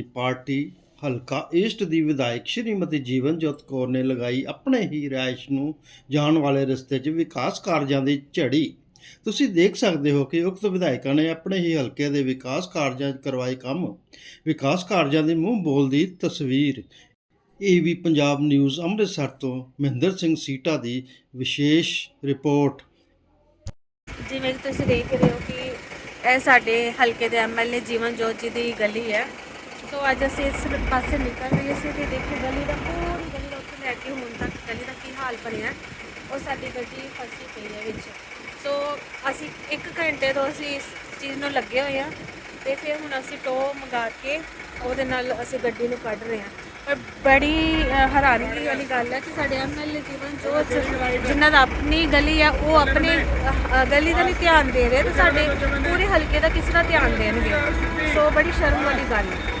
Party ਹਲਕਾ East ਦੀ ਵਿਧਾਇਕ ਸ਼੍ਰੀਮਤੀ ਜੀਵਨਜੋਤ ਕੌਰ ਨੇ ਲਗਾਈ ਆਪਣੇ ਹੀ ਰਿਹਾਇਸ਼ ਨੂੰ ਜਾਣ ਵਾਲੇ ਰਸਤੇ 'ਚ ਵਿਕਾਸ ਕਾਰਜਾਂ ਦੀ ਝੜੀ। ਤੁਸੀਂ ਦੇਖ ਸਕਦੇ ਹੋ ਕਿ ਉਕਤ ਵਿਧਾਇਕਾਂ ਨੇ ਆਪਣੇ ਹੀ ਹਲਕੇ ਦੇ ਵਿਕਾਸ ਕਾਰਜਾਂ 'ਚ ਕਰਵਾਏ ਕੰਮ। ਵਿਕਾਸ ਕਾਰਜਾਂ ਦੀ ਮੂੰਹ ਬੋਲਦੀ ਤਸਵੀਰ। ਏਵੀ ਪੰਜਾਬ ਨਿਊਜ਼ ਅੰਮ੍ਰਿਤਸਰ ਤੋਂ ਮਹਿੰਦਰ ਸਿੰਘ ਸੀਟਾ ਦੀ ਵਿਸ਼ੇਸ਼ ਰਿਪੋਰਟ। ਜਿਵੇਂ ਕਿ ਤੁਸੀਂ ਦੇਖ ਰਹੇ ਹੋ ਕਿ ਇਹ ਸਾਡੇ ਹਲਕੇ ਦੇ ਐਮਐਲਏ ਜੀਵਨ ਜੋਤ ਜੀ ਦੀ ਗਲੀ ਹੈ। ਸੋ ਅੱਜ ਅਸੀਂ ਇਸ ਪਾਸੇ ਨਿਕਲ ਰਹੇ ਸੀ ਤੇ ਦੇਖੋ ਗਲੀ ਦਾ ਪੂਰੀ ਗਲੀ ਦਾ ਉੱਥੇ ਲੈ ਕੇ ਹੁਣ ਤੱਕ ਗਲੀ ਦਾ ਕੀ ਹਾਲ ਬਣਿਆ ਹੈ। ਉਹ ਸਾਡੀ ਗੱਡੀ ਫਸੀ ਪਈ ਹੈ ਵਿੱਚ। ਸੋ ਅਸੀਂ 1 ਘੰਟੇ ਤੋਂ ਅਸੀਂ ਇਸ ਚੀਜ਼ ਨੂੰ ਲੱਗੇ ਹੋਏ ਆ ਤੇ ਫਿਰ ਹੁਣ ਅਸੀਂ ਟੋ ਮੰਗਾ ਕੇ ਉਹਦੇ ਨਾਲ ਅਸੀਂ ਗੱਡੀ ਨੂੰ ਕੱਢ ਰਹੇ ਹਾਂ। ਪਰ ਬੜੀ ਹੈਰਾਨੀ ਵਾਲੀ ਗੱਲ ਹੈ ਕਿ ਸਾਡੇ ਐਮਐਲਏ ਜੀਵਨ ਜੋਤ ਜਿਨ੍ਹਾਂ ਦਾ ਆਪਣੀ ਗਲੀ ਹੈ ਉਹ ਆਪਣੇ ਗਲੀ ਦਾ ਨਹੀਂ ਧਿਆਨ ਦੇ ਰਹੇ ਤੇ ਸਾਡੇ ਪੂਰੇ ਹਲਕੇ ਦਾ ਕਿਸ ਦਾ ਧਿਆਨ ਦੇਣਗੇ। ਸੋ ਬੜੀ ਸ਼ਰਮ ਵਾਲੀ ਗੱਲ ਹੈ।